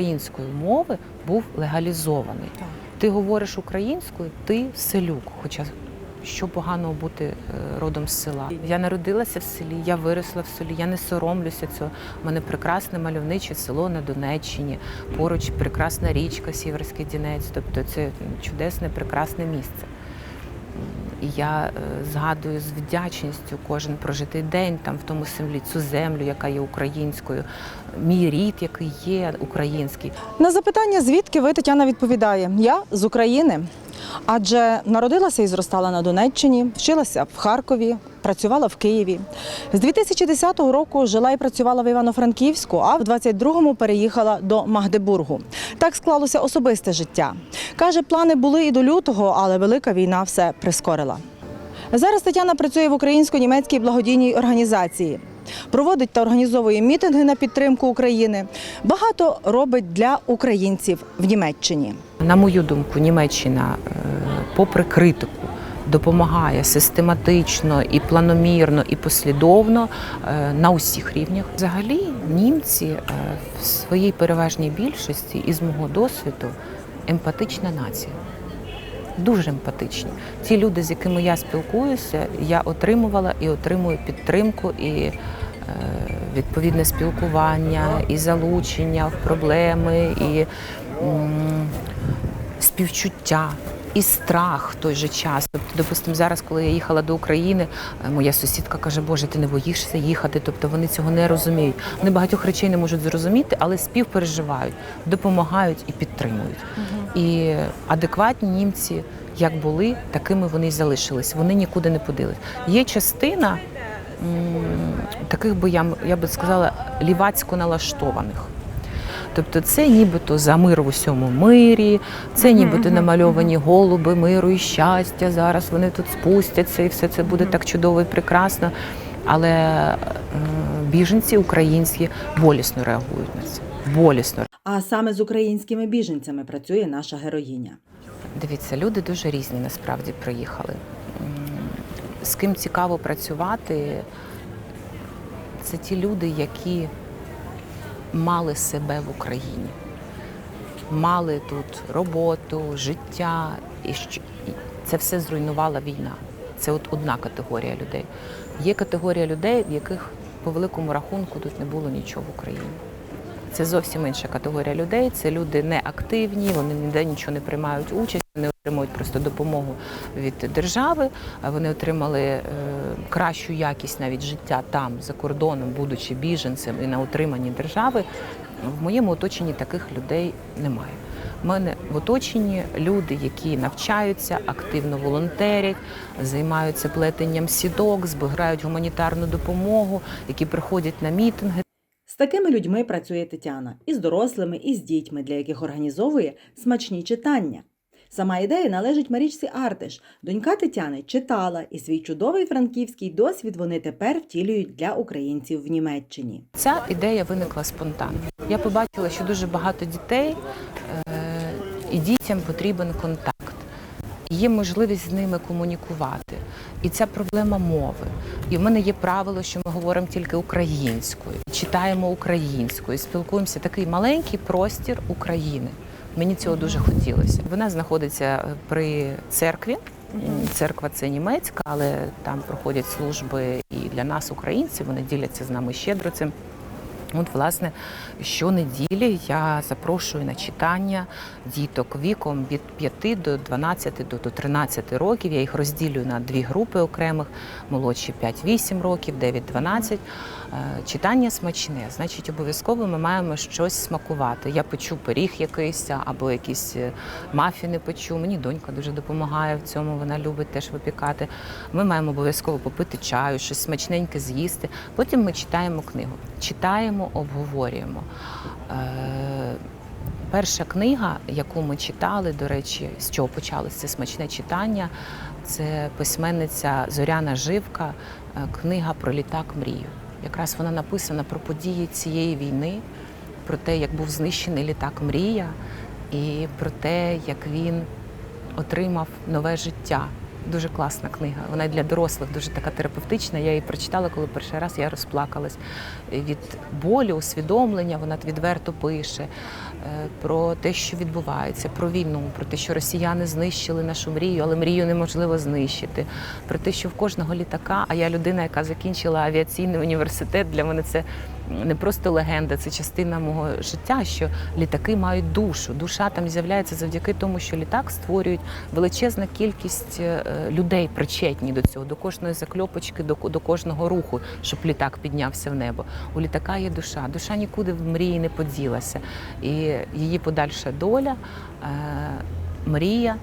української мови був легалізований. Так. Ти говориш українською, ти селюк. Хоча що поганого бути е, родом з села. Я народилася в селі, я виросла в селі, я не соромлюся цього. У мене прекрасне мальовниче село на Донеччині, поруч прекрасна річка Сіверський Дінець. Тобто це чудесне, прекрасне місце. І я е, згадую з вдячністю кожен прожитий день там в тому селі, цю землю, яка є українською, мій рід, який є український. На запитання, звідки ви Тетяна відповідає: Я з України. Адже народилася і зростала на Донеччині, вчилася в Харкові, працювала в Києві. З 2010 року жила і працювала в Івано-Франківську, а в 22-му переїхала до Магдебургу. Так склалося особисте життя. Каже, плани були і до лютого, але велика війна все прискорила. Зараз Тетяна працює в українсько-німецькій благодійній організації. Проводить та організовує мітинги на підтримку України. Багато робить для українців в Німеччині. На мою думку, Німеччина, е, попри критику, допомагає систематично і планомірно, і послідовно е, на усіх рівнях. Взагалі, німці е, в своїй переважній більшості, із мого досвіду, емпатична нація. Дуже емпатичні. Ті люди, з якими я спілкуюся, я отримувала і отримую підтримку і відповідне спілкування, і залучення в проблеми, і співчуття. І страх в той же час. Тобто, допустимо, зараз, коли я їхала до України, е, моя сусідка каже, Боже, ти не боїшся їхати. Тобто вони цього не розуміють. Вони багатьох речей не можуть зрозуміти, але співпереживають, допомагають і підтримують. І адекватні німці, як були, такими вони й залишились. Вони нікуди не поділись. Є частина м, таких би я, я би сказала лівацько налаштованих. Тобто це нібито за мир в усьому мирі, це нібито намальовані голуби миру і щастя. Зараз вони тут спустяться, і все це буде так чудово і прекрасно. Але е, біженці українські болісно реагують на це. Болісно. А саме з українськими біженцями працює наша героїня. Дивіться, люди дуже різні насправді приїхали. З ким цікаво працювати, це ті люди, які мали себе в Україні, мали тут роботу, життя, і це все зруйнувала війна. Це от одна категорія людей. Є категорія людей, в яких по великому рахунку тут не було нічого в Україні. Це зовсім інша категорія людей. Це люди неактивні, вони ніде нічого не приймають участь, вони отримують просто допомогу від держави. Вони отримали е, кращу якість навіть життя там, за кордоном, будучи біженцем і на утриманні держави. В моєму оточенні таких людей немає. У мене в оточенні люди, які навчаються, активно волонтерять, займаються плетенням сіток, збирають гуманітарну допомогу, які приходять на мітинги. З такими людьми працює Тетяна і з дорослими, і з дітьми, для яких організовує смачні читання. Сама ідея належить Марічці Артиш. Донька Тетяни читала, і свій чудовий франківський досвід вони тепер втілюють для українців в Німеччині. Ця ідея виникла спонтанно. Я побачила, що дуже багато дітей е, і дітям потрібен контакт. Є можливість з ними комунікувати. І ця проблема мови. І в мене є правило, що ми говоримо тільки українською, читаємо українською, спілкуємося такий маленький простір України. Мені цього дуже хотілося. Вона знаходиться е, при церкві. Церква це німецька, але там проходять служби і для нас, українців, вони діляться з нами щедро цим. От, власне, щонеділі я запрошую на читання діток віком від 5 до 12 до, до 13 років. Я їх розділюю на дві групи окремих: молодші 5-8 років, 9-12. Е, Читання смачне, значить, обов'язково ми маємо щось смакувати. Я печу пиріг якийсь або якісь е, мафіни печу. Мені донька дуже допомагає в цьому. Вона любить теж випікати. Ми маємо обов'язково попити чаю, щось смачненьке з'їсти. Потім ми читаємо книгу. Читаємо, обговорюємо. Е, Перша книга, яку ми читали, до речі, з чого почалося смачне читання, це письменниця Зоряна Живка, книга про літак мрію. Якраз вона написана про події цієї війни, про те, як був знищений літак Мрія, і про те, як він отримав нове життя Дуже класна книга. Вона для дорослих дуже така терапевтична. Я її прочитала, коли перший раз я розплакалась від болю, усвідомлення. Вона відверто пише е, про те, що відбувається, про війну, про те, що росіяни знищили нашу мрію, але мрію неможливо знищити. Про те, що в кожного літака, а я людина, яка закінчила авіаційний університет, для мене це не просто легенда, це частина мого життя, що літаки мають душу. Душа там з'являється завдяки тому, що літак створюють величезна кількість е, людей причетні до цього, до кожної закльопочки, до, до кожного руху, щоб літак піднявся в небо. У літака є душа. Душа нікуди в мрії не поділася. І її подальша доля, е, мрія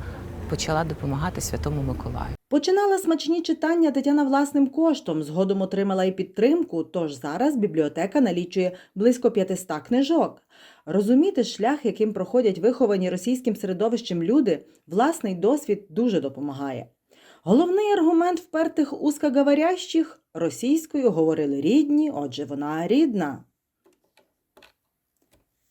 почала допомагати Святому Миколаю. Починала смачні читання Тетяна власним коштом. Згодом отримала і підтримку. Тож зараз бібліотека налічує близько 500 книжок. Розуміти шлях, яким проходять виховані російським середовищем люди, власний досвід дуже допомагає. Головний аргумент впертих узкоговорящих – російською говорили рідні, отже, вона рідна.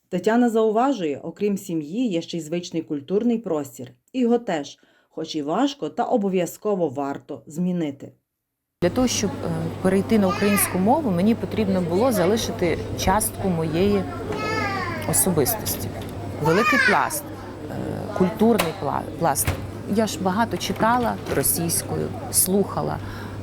Тетяна зауважує, окрім сім'ї, є ще й звичний культурний простір. Його теж, хоч і важко, та обов'язково варто змінити. Для того, щоб е, перейти на українську мову, мені потрібно було залишити частку моєї особистості. Великий пласт, е, культурний пласт. Я ж багато читала російською, слухала.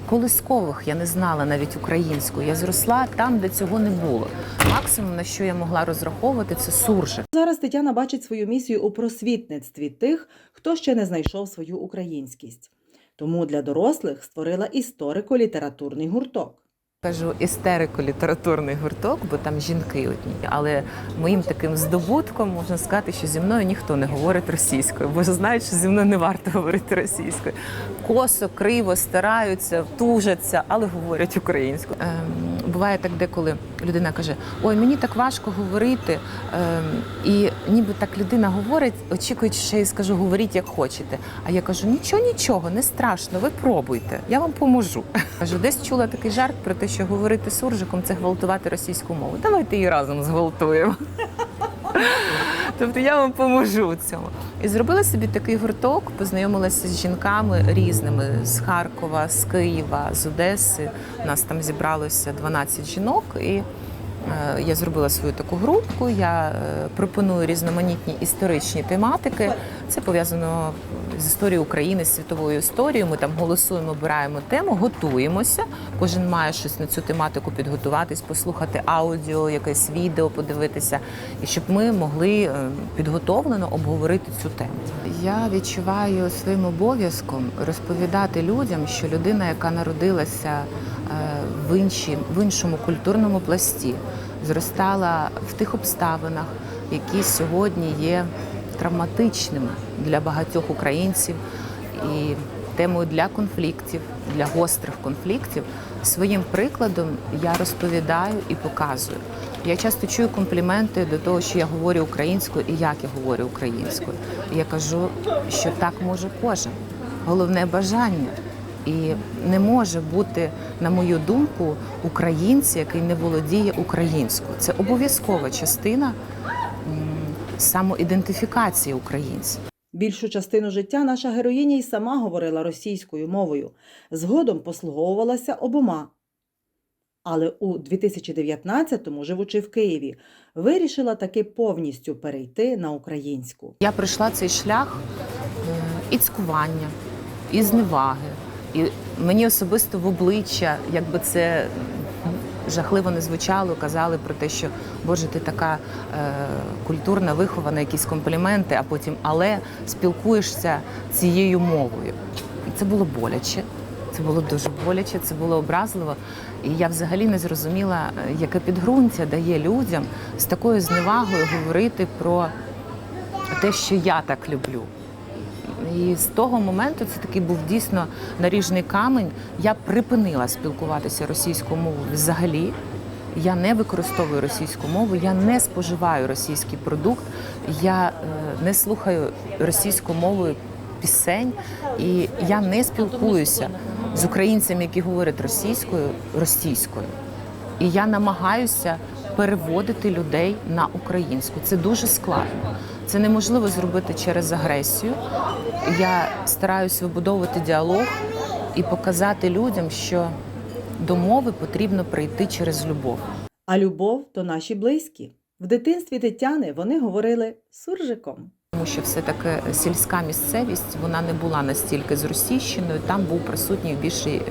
Колискових я не знала навіть українською. Я зросла там, де цього не було. Максимум, на що я могла розраховувати, це суржик. Зараз Тетяна бачить свою місію у просвітництві тих, хто ще не знайшов свою українськість. Тому для дорослих створила історико-літературний гурток. Кажу істерико-літературний гурток, бо там жінки одні. Але моїм таким здобутком можна сказати, що зі мною ніхто не говорить російською, бо знають, що зі мною не варто говорити російською. Косо, криво стараються, тужаться, але говорять українською. Ем, буває так, деколи людина каже: Ой, мені так важко говорити. Ем, і ніби так людина говорить, очікуючи, що я скажу, говоріть як хочете. А я кажу: нічого, нічого, не страшно, ви пробуйте, я вам поможу. Кажу, десь чула такий жарт про те, що говорити суржиком це гвалтувати російську мову. Давайте її разом зґвалтуємо. Тобто я вам поможу в цьому. І зробила собі такий гурток, познайомилася з жінками різними з Харкова, з Києва, з Одеси. У нас там зібралося 12 жінок, і я зробила свою таку групку. Я е, пропоную різноманітні історичні тематики. Це пов'язано з історією України, з світовою історією. Ми там голосуємо, обираємо тему, готуємося. Кожен має щось на цю тематику підготуватись, послухати аудіо, якесь відео, подивитися, і щоб ми могли е, підготовлено обговорити цю тему. Я відчуваю своїм обов'язком розповідати людям, що людина, яка народилася е, в, іншій, в іншому культурному пласті, зростала в тих обставинах, які сьогодні є травматичними для багатьох українців і темою для конфліктів, для гострих конфліктів. Своїм прикладом я розповідаю і показую. Я часто чую компліменти до того, що я говорю українською і як я говорю українською. Я кажу, що так може кожен. Головне бажання. І не може бути, на мою думку, українця, який не володіє українською. Це обов'язкова частина самоідентифікації українця. Більшу частину життя наша героїня й сама говорила російською мовою, згодом послуговувалася обома. Але у 2019-му, живучи в Києві, вирішила таки повністю перейти на українську. Я пройшла цей шлях е, і цькування, і зневаги. І мені особисто в обличчя, якби це жахливо не звучало, казали про те, що Боже, ти така е, культурна, вихована, якісь компліменти, а потім але спілкуєшся цією мовою. І це було боляче. Це було дуже боляче, це було образливо. І я взагалі не зрозуміла, е, яке підґрунтя дає людям з такою зневагою говорити про те, що я так люблю. І з того моменту це такий був дійсно наріжний камень. Я припинила спілкуватися російською мовою взагалі. Я не використовую російську мову, я не споживаю російський продукт, я е, не слухаю російською мовою пісень, і я не спілкуюся з українцями, які говорять російською, російською. І я намагаюся переводити людей на українську. Це дуже складно. Це неможливо зробити через агресію. Я стараюся вибудовувати діалог і показати людям, що до мови потрібно прийти через любов. А любов то наші близькі. В дитинстві Тетяни вони говорили суржиком. Тому що все-таки сільська місцевість вона не була настільки зросійщеною, там був присутній в більшій е,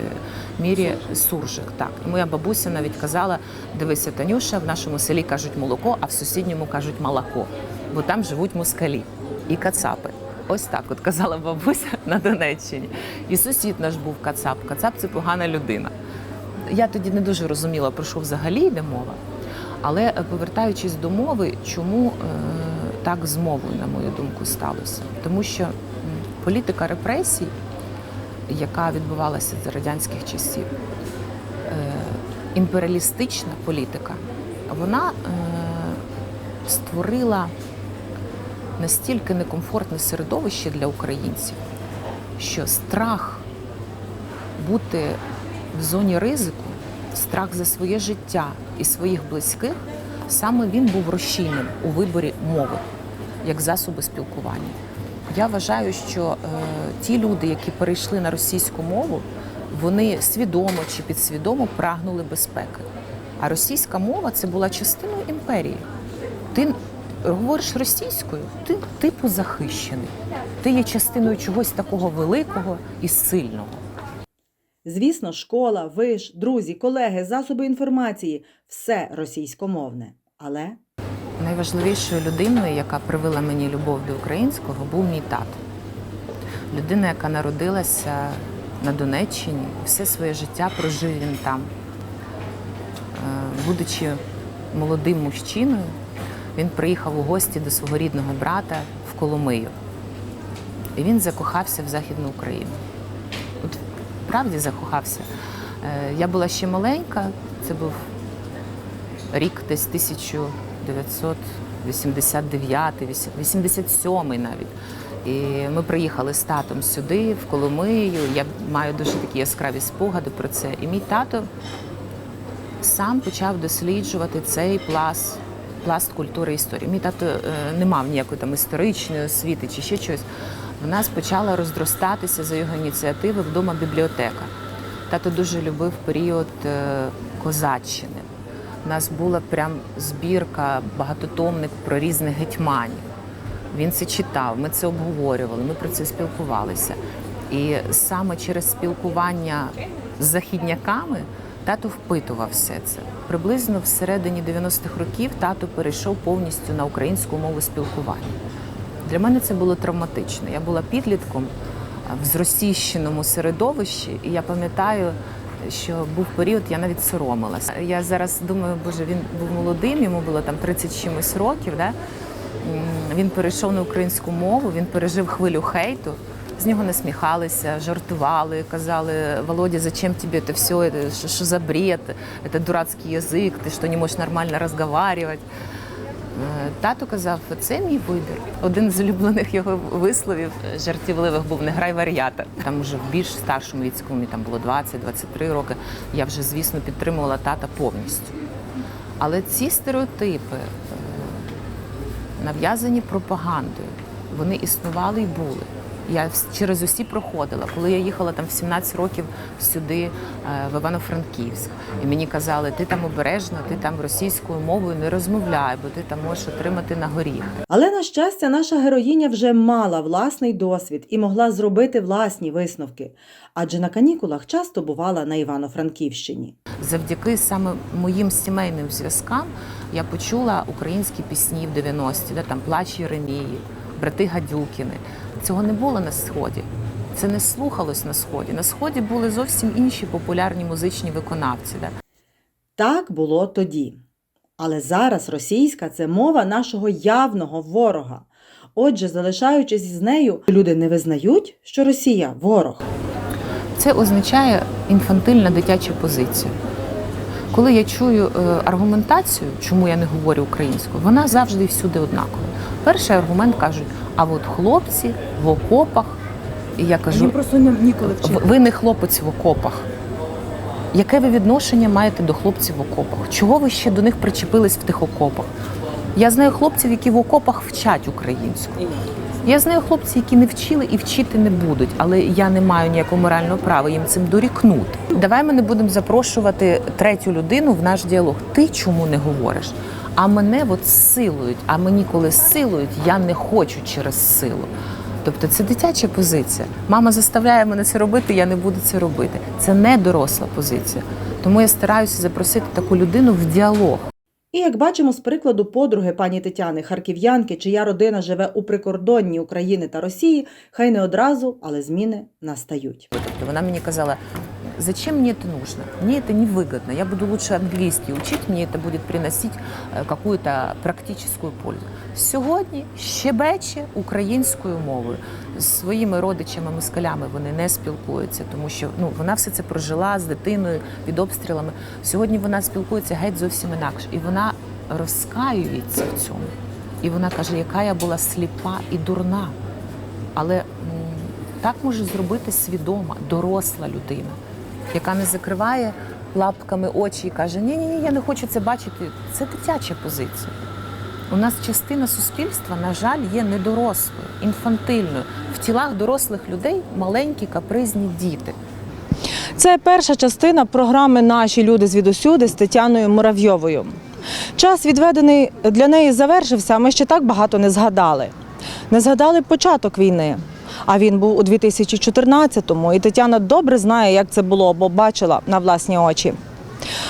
мірі суржик. Так, і моя бабуся навіть казала: дивися, Танюша, в нашому селі кажуть молоко, а в сусідньому кажуть молоко, бо там живуть москалі і кацапи. Ось так, от казала бабуся на Донеччині. І сусід наш був кацап. Кацап це погана людина. Я тоді не дуже розуміла, про що взагалі йде мова. Але е, повертаючись до мови, чому е, так з мовою, на мою думку, сталося? Тому що політика репресій, яка відбувалася за радянських часів, е, імперіалістична політика, вона е, створила настільки некомфортне середовище для українців, що страх бути в зоні ризику, страх за своє життя і своїх близьких, саме він був рушійним у виборі мови як засоби спілкування. Я вважаю, що е, ті люди, які перейшли на російську мову, вони свідомо чи підсвідомо прагнули безпеки. А російська мова це була частиною імперії. Ти говориш російською, ти типу захищений. Ти є частиною чогось такого великого і сильного. Звісно, школа, виш, друзі, колеги, засоби інформації все російськомовне. Але Найважливішою людиною, яка привила мені любов до українського, був мій тато. Людина, яка народилася на Донеччині, все своє життя прожив він там. Е, Будучи молодим мужчиною, він приїхав у гості до свого рідного брата в Коломию. І він закохався в Західну Україну. От правді закохався. Е, Я була ще маленька, це був рік десь 1989, 87 навіть. І ми приїхали з татом сюди, в Коломию. Я маю дуже такі яскраві спогади про це. І мій тато сам почав досліджувати цей пласт, пласт культури історії. Мій тато е, не мав ніякої там історичної освіти чи ще щось. В нас почала розростатися за його ініціативи вдома бібліотека. Тато дуже любив період е, козаччини. У нас була прям збірка, багатотомник про різних гетьманів. Він це читав, ми це обговорювали, ми про це спілкувалися. І саме через спілкування з західняками тато впитував все це. Приблизно всередині 90-х років тато перейшов повністю на українську мову спілкування. Для мене це було травматично. Я була підлітком в зросійщеному середовищі, і я пам'ятаю, що був період, я навіть соромилася. Я зараз думаю, боже, він був молодим, йому було там 30 з чимось років. Да? Він перейшов на українську мову, він пережив хвилю хейту. З нього насміхалися, жартували, казали, Володя, зачем тебе це все, що, за бред, це дурацький язик, ти що не можеш нормально розмовляти. Е, Тато казав, це мій вибір. Один з улюблених його висловів е, жартівливих був не грай вар'ята. Там уже в більш старшому віці, мені там було 20-23 роки. Я вже, звісно, підтримувала тата повністю. Але ці стереотипи, е, нав'язані пропагандою, вони існували і були. Я через усі проходила. Коли я їхала там в 17 років сюди, е, в Івано-Франківськ, і мені казали, ти там обережно, ти там російською мовою не розмовляй, бо ти там можеш отримати на горіх. Але на щастя, наша героїня вже мала власний досвід і могла зробити власні висновки, адже на канікулах часто бувала на Івано-Франківщині. Завдяки саме моїм сімейним зв'язкам я почула українські пісні в 90-ті, де там плач Єремії, брати Гадюкіни. Цього не було на сході. Це не слухалось на сході. На сході були зовсім інші популярні музичні виконавці. Да? Так було тоді. Але зараз російська це мова нашого явного ворога. Отже, залишаючись із нею, люди не визнають, що Росія ворог. Це означає інфантильна дитяча позиція. Коли я чую е, аргументацію, чому я не говорю українською, вона завжди і всюди однакова. Перший аргумент кажуть: а от хлопці в окопах, і я кажу, просто ніколи «В- ви не хлопець в окопах. Яке ви відношення маєте до хлопців в окопах? Чого ви ще до них причепились в тих окопах? Я знаю хлопців, які в окопах вчать українську. Я знаю хлопців, які не вчили і вчити не будуть, але я не маю ніякого морального права їм цим дорікнути. Давай ми не будемо запрошувати третю людину в наш діалог. Ти чому не говориш? А мене от силують, а мені коли силують, я не хочу через силу. Тобто це дитяча позиція. Мама заставляє мене це робити, я не буду це робити. Це не доросла позиція. Тому я стараюся запросити таку людину в діалог. І як бачимо з прикладу подруги пані Тетяни, харків'янки, чия родина живе у прикордонні України та Росії, хай не одразу, але зміни настають. Тобто вона мені казала, зачем мне это нужно? Мне это невыгодно. Я буду лучше английский учить, мне это будет приносить э, какую-то практическую пользу. Сьогодні щебече українською мовою. З своїми родичами-москалями вони не спілкуються, тому що ну, вона все це прожила з дитиною під обстрілами. Сьогодні вона спілкується геть зовсім інакше. І вона розкаюється в цьому. І вона каже, яка я була сліпа і дурна. Але так може зробити свідома, доросла людина, яка не закриває лапками очі і каже: Ні, ні, ні, я не хочу це бачити. Це дитяча позиція. У нас частина суспільства, на жаль, є недорослою, інфантильною. В тілах дорослих людей маленькі капризні діти. Це перша частина програми Наші люди звідусюди з Тетяною Муравйовою. Час, відведений для неї, завершився. а Ми ще так багато не згадали. Не згадали початок війни. А він був у 2014-му, і Тетяна добре знає, як це було, бо бачила на власні очі.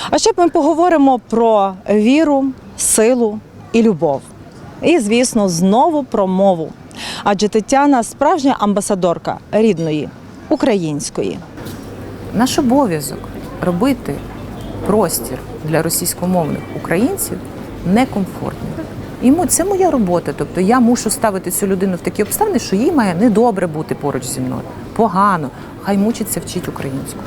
А ще ми поговоримо про віру, силу і любов. І, звісно, знову про мову. Адже Тетяна справжня амбасадорка рідної, української. Наш обов'язок робити простір для російськомовних українців некомфортним. І це моя робота. Тобто я мушу ставити цю людину в такі обставини, що їй має недобре бути поруч зі мною. Погано, хай мучиться вчить українську.